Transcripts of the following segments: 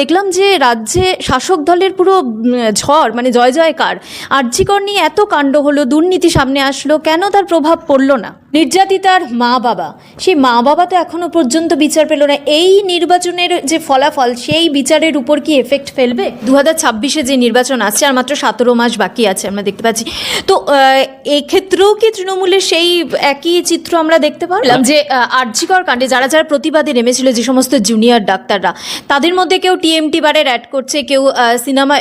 দেখলাম যে রাজ্যে শাসক দলের পুরো ঝড় মানে জয় জয়কার, আর্যিকর নিয়ে এত কাণ্ড হলো, দুর্নীতি সামনে আসলো, কেন তার প্রভাব পড়ল না? নির্যাতিতার মা বাবা। সেই মা বাবা তো এখনও পর্যন্ত বিচার পেল না। এই নির্বাচনের যে ফলাফল, সেই বিচারের উপর কি এফেক্ট ফেলবে? দু হাজার ছাব্বিশে যে নির্বাচন আছে, আর মাত্র সতেরো মাস বাকি আছে আমরা দেখতে পাচ্ছি। তো এক্ষেত্রেও কি তৃণমূলের সেই একই চিত্র আমরা দেখতে পারলাম? যে আর্যিকর কাণ্ডে যারা যারা প্রতিবাদে নেমেছিল যে সমস্ত জুনিয়র ডাক্তাররা, তাদের মধ্যে কেউ টিএমটি বারের অ্যাড করছে, কেউ সিনেমা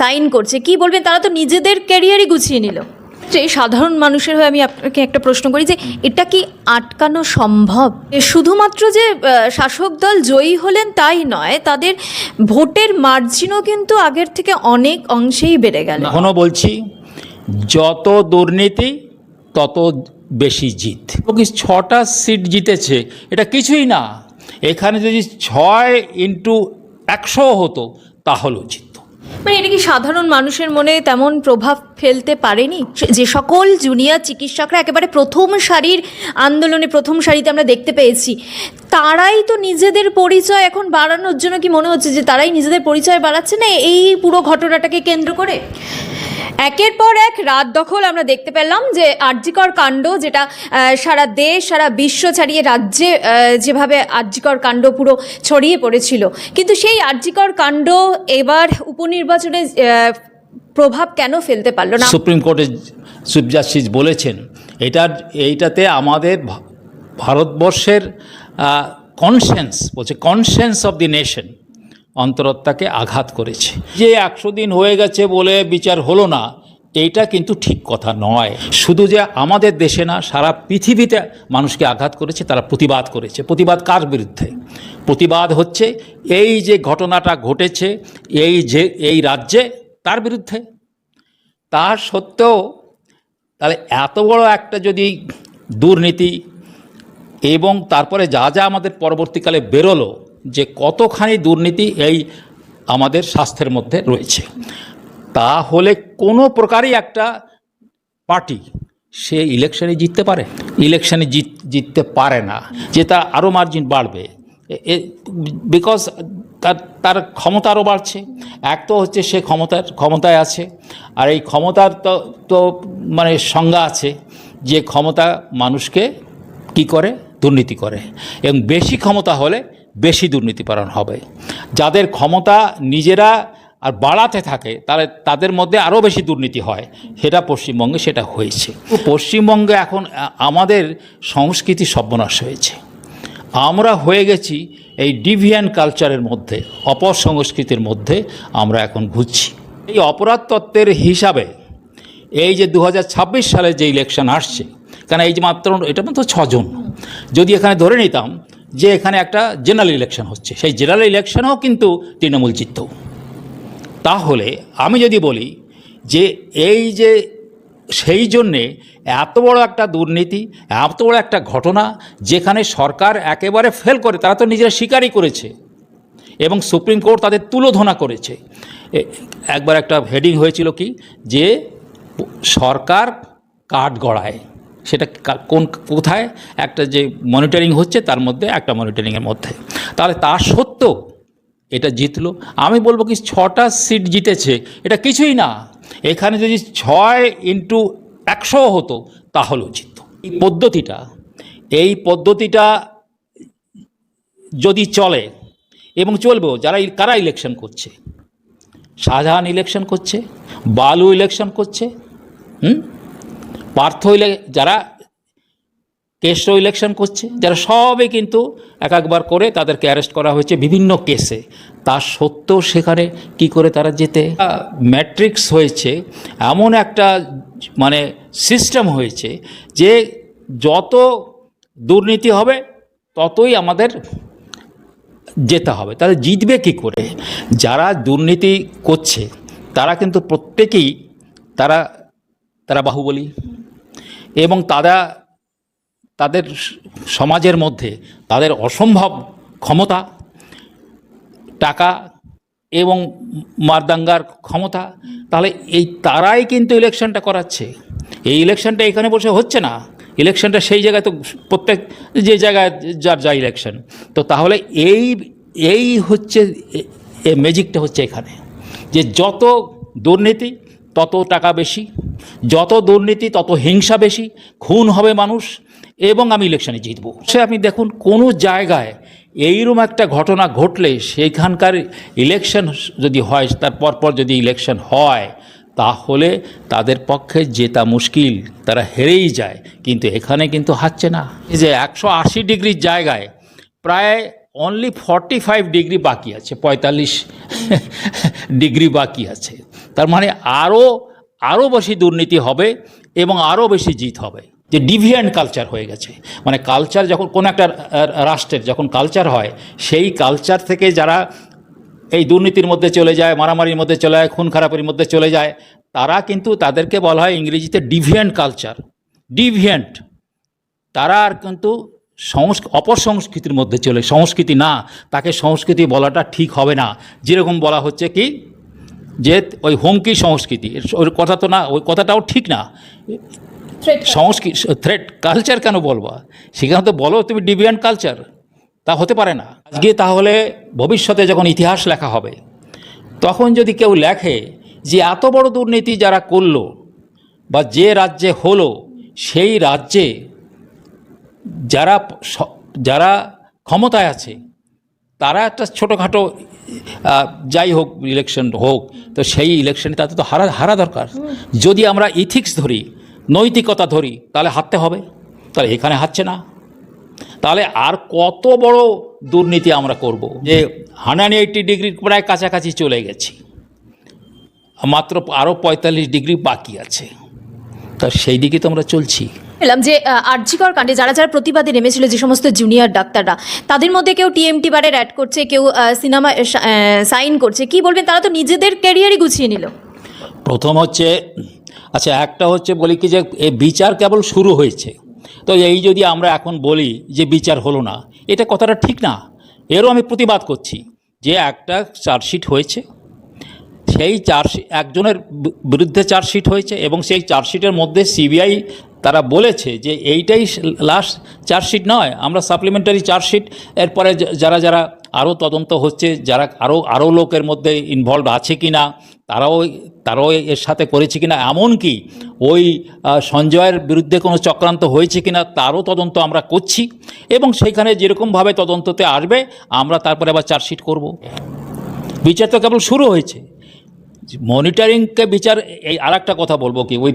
সাইন করছে। কি বলবেন? তারা তো নিজেদের ক্যারিয়ারই গুছিয়ে নিল। যে সাধারণ মানুষের হয়ে আমি আপনাকে একটা প্রশ্ন করি যে এটা কি আটকানো সম্ভব? শুধুমাত্র যে শাসক দল জয়ী হলেন তাই নয় তাদের ভোটের মার্জিনও কিন্তু আগের থেকে অনেক অংশেই বেড়ে গেল। এখনও বলছি যত দুর্নীতি তত বেশি জিত। কি ছটা সিট জিতেছে এটা কিছুই না। এখানে যদি ছয় ইন্টু একশো হতো তাহলেও জিতত। মানে এটা কি সাধারণ মানুষের মনে তেমন প্রভাব ফেলতে পারেনি? যে সকল জুনিয়র চিকিৎসকরা একেবারে প্রথম সারির আন্দোলনে, প্রথম সারিতে আমরা দেখতে পেয়েছি, তারাই তো নিজেদের পরিচয় এখন বাড়ানোর জন্য কি মনে হচ্ছে যে তারাই নিজেদের পরিচয় বাড়াচ্ছে না এই পুরো ঘটনাটাকে কেন্দ্র করে? একের পর এক রাত দখল আমরা দেখতে পেলাম যে আর্যিকর কাণ্ড যেটা সারা দেশ, সারা বিশ্ব ছাড়িয়ে রাজ্যে যেভাবে আর্যিকর কাণ্ড পুরো ছড়িয়ে পড়েছিল। কিন্তু সেই আর্যিকর কাণ্ড এবার উপনির্বাচনে প্রভাব কেন ফেলতে পারল না? সুপ্রিম কোর্টের চিফ জাস্টিস বলেছেন, এটার, এইটাতে আমাদের ভারতবর্ষের কনসেন্স বলছে কনসেন্স অফ দি নেশন অন্তরত্ত্বাকে আঘাত করেছে। যে একশো দিন হয়ে গেছে বলে বিচার হলো না, এইটা কিন্তু ঠিক কথা নয়। শুধু যে আমাদের দেশে না, সারা পৃথিবীতে মানুষকে আঘাত করেছে, তারা প্রতিবাদ করেছে। প্রতিবাদ কার বিরুদ্ধে? প্রতিবাদ হচ্ছে এই যে ঘটনাটা ঘটেছে, এই যে, এই রাজ্যে তার বিরুদ্ধে। তা সত্ত্বেও তাহলে এত বড় একটা যদি দুর্নীতি এবং তারপরে যা যা আমাদের পরবর্তীকালে বেরোলো যে কতখানি দুর্নীতি এই আমাদের স্বাস্থ্যের মধ্যে রয়েছে। তাহলে কোনো প্রকারই একটা পার্টি সে ইলেকশনে জিততে পারে? ইলেকশনে জিত, জিততে পারে না। যে তার আরও মার্জিন বাড়বে। বিকজ তার তার ক্ষমতা আরও বাড়ছে। এক তো হচ্ছে সে ক্ষমতার, ক্ষমতায় আছে। আর এই ক্ষমতার তো তো মানে সংজ্ঞা আছে যে ক্ষমতা মানুষকে কি করে? দুর্নীতি করে। এবং বেশি ক্ষমতা হলে বেশি দুর্নীতিপরণ হবে। যাদের ক্ষমতা নিজেরা আর বাড়াতে থাকে, তাহলে তাদের মধ্যে আরও বেশি দুর্নীতি হয়। সেটা পশ্চিমবঙ্গে সেটা হয়েছে। পশ্চিমবঙ্গে এখন আমাদের সংস্কৃতি সর্বনাশ হয়েছে। আমরা হয়ে গেছি এই ডিভিয়ান কালচারের মধ্যে অপসংস্কৃতির মধ্যে আমরা এখন ঘুরছি। এই অপরাধ তত্ত্বের হিসাবে এই যে দু হাজার ছাব্বিশ সালে যে ইলেকশন আসছে কারণ এই যে মাত্র, এটা মাত্র ছজন। যদি এখানে ধরে নিতাম যে এখানে একটা জেনারেল ইলেকশন হচ্ছে। সেই জেনারেল ইলেকশনেও কিন্তু তৃণমূল জিতত। তাহলে আমি যদি বলি যে এই যে সেই জন্যে এত বড় একটা দুর্নীতি, এত বড় একটা ঘটনা যেখানে সরকার একেবারে ফেল করে, তারা তো নিজেরা স্বীকারই করেছে এবং সুপ্রিম কোর্ট তাদের তুলোধনা করেছে। একবার একটা হেডিং হয়েছিল কি? যে সরকার কাঠ গড়ায় সেটা কোন কোথায়? একটা যে মনিটরিং হচ্ছে, তার মধ্যে একটা মনিটরিংয়ের মধ্যে। তাহলে তা সত্ত্বেও এটা জিতলো। আমি বলব কি, ছটা সিট জিতেছে, এটা কিছুই না। এখানে যদি ছয় ইন্টু একশো হতো, তাহলেও জিতত। এই পদ্ধতিটা এই পদ্ধতিটা যদি চলে, এবং চলবেও যারা কারা ইলেকশন করছে? শাহজাহান ইলেকশন করছে, বালু ইলেকশন করছে, হুম? পার্থ ইলে যারা কেষ্ট ইলেকশন করছে, যারা সবে কিন্তু এক একবার করে তাদেরকে অ্যারেস্ট করা হয়েছে বিভিন্ন কেসে তা সত্ত্বেও সেখানে কি করে তারা যেতে? ম্যাট্রিক্স হয়েছে, এমন একটা মানে সিস্টেম হয়েছে যে যত দুর্নীতি হবে, ততই আমাদের যেতে হবে। তাহলে জিতবে কি করে? যারা দুর্নীতি করছে, তারা কিন্তু প্রত্যেকেই তারা তারা বাহুবলী। এবং তারা তাদের সমাজের মধ্যে তাদের অসম্ভব ক্ষমতা, টাকা এবং মারদাঙ্গার ক্ষমতা, তাহলে এই তারাই কিন্তু ইলেকশনটা করাচ্ছে। এই ইলেকশনটা এখানে বসে হচ্ছে না। ইলেকশনটা সেই জায়গায় তো প্রত্যেক, যে জায়গায় যার যা ইলেকশন। তো তাহলে এই এই হচ্ছে ম্যাজিকটা হচ্ছে এখানে। যে যত দুর্নীতি তত টাকা বেশি, যত দুর্নীতি, তত হিংসা বেশি, খুন হবে মানুষ, এবং আমি ইলেকশনে জিতব। সে আপনি দেখুন, কোনো জায়গায় এইরকম একটা ঘটনা ঘটলে সেইখানকার ইলেকশন যদি হয়, তার পরপর যদি ইলেকশন হয়, তাহলে তাদের পক্ষে জেতা মুশকিল, তারা হেরেই যায়, কিন্তু এখানে কিন্তু হারছে না। যে একশো আশি ডিগ্রির জায়গায় প্রায় অনলি ফর্টি ফাইভ ডিগ্রি বাকি আছে, পঁয়তাল্লিশ ডিগ্রি বাকি আছে। তার মানে আরও আরও বেশি দুর্নীতি হবে এবং আরও বেশি জিত হবে। যে ডিভিয়েন্ট কালচার হয়ে গেছে। মানে কালচার যখন কোনো একটা রাষ্ট্রের যখন কালচার হয়, সেই কালচার থেকে যারা এই দুর্নীতির মধ্যে চলে যায়, মারামারির মধ্যে চলে যায়, খুন খারাপের মধ্যে চলে যায়, তারা কিন্তু তাদেরকে বলা হয় ইংরেজিতে ডিভিয়েন্ট কালচার ডিভিয়েন্ট তারা আর কিন্তু সংস্ক অপসংস্কৃতির মধ্যে চলে সংস্কৃতি না তাকে সংস্কৃতি বলাটা ঠিক হবে না। যেরকম বলা হচ্ছে কি যে ওই হুমকি সংস্কৃতি ওই কথা তো না ওই কথাটাও ঠিক না। সংস্কৃতি থ্রেট কালচার কেন বলবা? সেখানে তো বলো তুমি ডিভিয়েন্ট কালচার তা হতে পারে না। আজকে তাহলে ভবিষ্যতে যখন ইতিহাস লেখা হবে তখন যদি কেউ লেখে যে এত বড় দুর্নীতি যারা করল বা যে রাজ্যে হলো সেই রাজ্যে যারা যারা ক্ষমতায় আছে, তারা একটা ছোটোখাটো যাই হোক ইলেকশন হোক, তো সেই ইলেকশনে তাতে তো হারা হারা দরকার। যদি আমরা ইথিক্স ধরি, নৈতিকতা ধরি, তাহলে হারতে হবে। তাহলে এখানে হারছে না। তাহলে আর কত বড় দুর্নীতি আমরা করব? যে হান্ড্রেড এইটটি ডিগ্রির প্রায় কাছাকাছি চলে গেছি। মাত্র আরও পঁয়তাল্লিশ ডিগ্রি বাকি আছে। তা সেই দিকে তো আমরা চলছি। পেলাম যে আরজিকর কাণ্ডে যারা যারা প্রতিবাদে নেমেছিল যে সমস্ত জুনিয়র ডাক্তাররা তাদের মধ্যে কেউ টিএমটি বারের অ্যাড করছে কেউ সিনেমা সাইন করছে। কি বলবেন? তারা তো নিজেদের ক্যারিয়ারই গুছিয়ে নিল। প্রথম হচ্ছে আচ্ছা একটা হচ্ছে বলি কি যে এ বিচার কেবল শুরু হয়েছে। তো এই যদি আমরা এখন বলি যে বিচার হলো না এটা কথাটা ঠিক না। এরও আমি প্রতিবাদ করছি যে একটা চার্জশিট হয়েছে। সেই চার্জশিট একজনের বিরুদ্ধে চার্জশিট হয়েছে এবং সেই চার্জশিটের মধ্যে সিবিআই তারা বলেছে যে এইটাই লাস্ট চার্জশিট নয়, আমরা সাপ্লিমেন্টারি চার্জশিট এরপরে যারা যারা আরও তদন্ত হচ্ছে, যারা আরও আরও লোকের মধ্যে ইনভলভ আছে কি না তারাও তারাও এর সাথে করেছে কি না এমনকি ওই সঞ্জয়ের বিরুদ্ধে কোনো চক্রান্ত হয়েছে কি না তারও তদন্ত আমরা করছি। এবং সেইখানে যেরকমভাবে তদন্ততে আসবে, আমরা তারপরে আবার চার্জশিট করব। বিচার তো কেবল শুরু হয়েছে। মনিটরিংকে বিচার, এই আর একটা কথা বলব কি ওই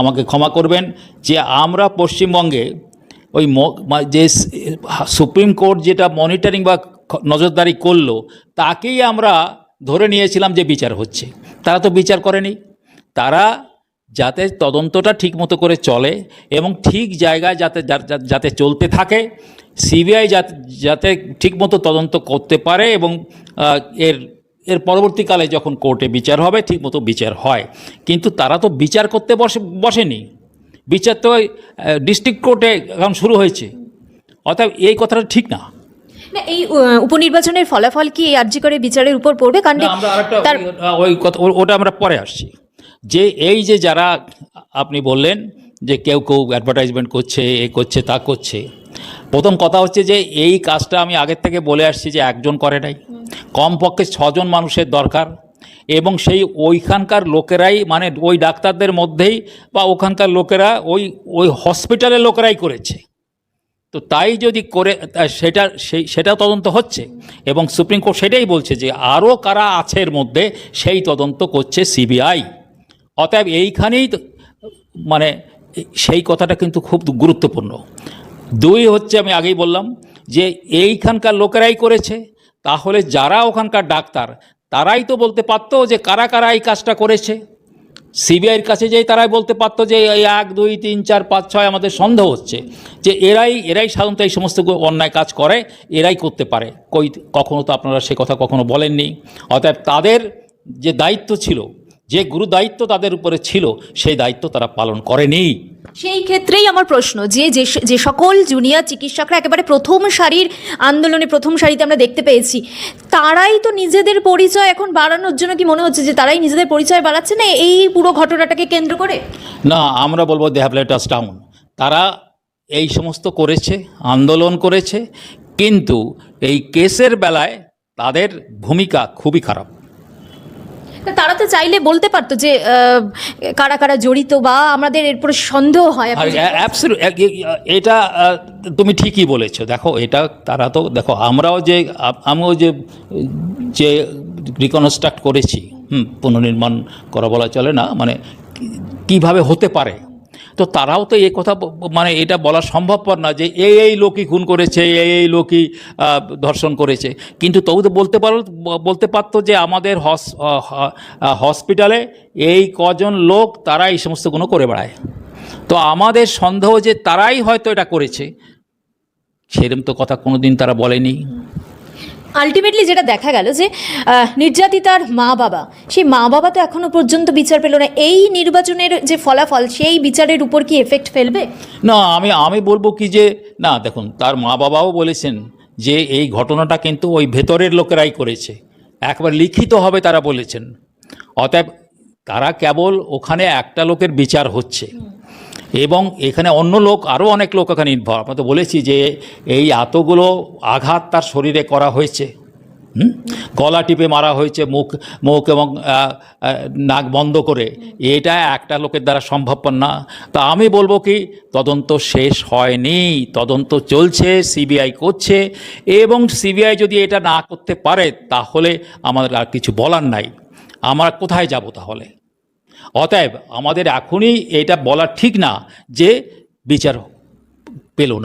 আমাকে ক্ষমা করবেন, যে আমরা পশ্চিমবঙ্গে ওই যে সুপ্রিম কোর্ট যেটা মনিটরিং বা নজরদারি করল, তাকেই আমরা ধরে নিয়েছিলাম যে বিচার হচ্ছে। তারা তো বিচার করেনি। তারা যাতে তদন্তটা ঠিক মতো করে চলে এবং ঠিক জায়গায় যাতে যাতে চলতে থাকে, সিবিআই যাতে যাতে ঠিকমতো তদন্ত করতে পারে এবং এর এর পরবর্তীকালে যখন কোর্টে বিচার হবে ঠিকমতো বিচার হয়। কিন্তু তারা তো বিচার করতে বসে বসেনি। বিচার তো ডিস্ট্রিক্ট কোর্টে এখন শুরু হয়েছে। অতএব এই কথাটা ঠিক না। না এই উপনির্বাচনের ফলাফল কি এই আর্জি করে বিচারের উপর পড়বে? তার ওই- ওই কথা ওটা আমরা পরে আসছি। যে এই যে যারা আপনি বললেন যে কেউ কেউ অ্যাডভার্টাইজমেন্ট করছে এ করছে তা করছে প্রথম কথা হচ্ছে যে এই কাজটা আমি আগের থেকে বলে আসছি যে একজন করে নাই। কমপক্ষে ছজন মানুষের দরকার এবং সেই ওইখানকার লোকেরাই মানে ওই ডাক্তারদের মধ্যেই বা ওখানকার লোকেরা ওই ওই হসপিটালের লোকেরাই করেছে। তো তাই যদি করে, সেটা, সেই, সেটা তদন্ত হচ্ছে এবং সুপ্রিম কোর্ট সেটাই বলছে যে আরও কারা আছে এর মধ্যে সেই তদন্ত করছে সিবিআই। অতএব এইখানেই মানে সেই কথাটা কিন্তু খুব গুরুত্বপূর্ণ। দুই হচ্ছে আমি আগেই বললাম যে এইখানকার লোকেরাই করেছে, তাহলে যারা ওখানকার ডাক্তার, তারাই তো বলতে পারতো যে কারা কারা এই কাজটা করেছে। সিবিআইয়ের কাছে যেই তারাই বলতে পারতো যে এই এক, দুই, তিন, চার, পাঁচ, ছয় আমাদের সন্দেহ হচ্ছে যে এরাই এরাই সাধারণত এই সমস্ত অন্যায় কাজ করে, এরাই করতে পারে। কই কখনো তো আপনারা সে কথা কখনো বলেননি। অতএব তাদের যে দায়িত্ব ছিল যে গুরু দায়িত্ব তাদের উপরে ছিল সেই দায়িত্ব তারা পালন করেনি। সেই ক্ষেত্রেই আমার প্রশ্ন যে যে সকল জুনিয়র চিকিৎসকরা একেবারে প্রথম সারির আন্দোলনে প্রথম সারিতে আমরা দেখতে পেয়েছি তারাই তো নিজেদের পরিচয় এখন বাড়ানোর জন্য কি মনে হচ্ছে যে তারাই নিজেদের পরিচয় বাড়াচ্ছে না এই পুরো ঘটনাটাকে কেন্দ্র করে? না আমরা বলব they have let us down তারা এই সমস্ত করেছে আন্দোলন করেছে কিন্তু এই কেসের বেলায় তাদের ভূমিকা খুবই খারাপ। তারা তো চাইলে বলতে পারতো যে কারা কারা জড়িত বা আমাদের এরপরে সন্দেহ হয়। এটা তুমি ঠিকই বলেছ। দেখো, এটা তারা তো, দেখো, আমরাও যে আমিও যে যে রিকনস্ট্রাক্ট করেছি পুনর্নির্মাণ করা বলা চলে না মানে কীভাবে হতে পারে? তো তারাও তো এই কথা মানে এটা বলা সম্ভবপর না যে এই এই লোকই খুন করেছে, এই এই লোকই ধর্ষণ করেছে। কিন্তু তবু তো বলতে পারো বলতে পারতো যে আমাদের হস হসপিটালে এই কজন লোক তারা এই সমস্তগুলো করে বেড়ায়। তো আমাদের সন্দেহ যে তারাই হয়তো এটা করেছে সেরকম তো কথা কোনোদিন তারা বলেনি। আলটিমেটলি যেটা দেখা গেল যে নির্যাতিতার মা বাবা, সেই মা বাবা তো এখনও পর্যন্ত বিচার পেল না। এই নির্বাচনের যে ফলাফল, সেই বিচারের উপর কি এফেক্ট ফেলবে? না, আমি আমি বলব কি যে, না, দেখুন, তার মা বাবাও বলেছেন যে, এই ঘটনাটা কিন্তু ওই ভেতরের লোকেরাই করেছে। একবার লিখিত হবে তারা বলেছেন। অতএব তারা কেবল ওখানে একটা লোকের বিচার হচ্ছে। এবং এখানে অন্য লোক, আরও অনেক লোক এখানে ইনভলভ আমরা তো বলেছি যে এই এতগুলো আঘাত তার শরীরে করা হয়েছে। গলা টিপে মারা হয়েছে, মুখ মুখ এবং নাক বন্ধ করে। এটা একটা লোকের দ্বারা সম্ভবপর না। তা আমি বলব কি, তদন্ত শেষ হয়নি। তদন্ত চলছে সিবিআই করছে। এবং সিবিআই যদি এটা না করতে পারে, তাহলে আমাদের আর কিছু বলার নাই। আমরা কোথায় যাব তাহলে? অতএব আমাদের এখনই এটা বলা ঠিক না যে বিচার পেল না।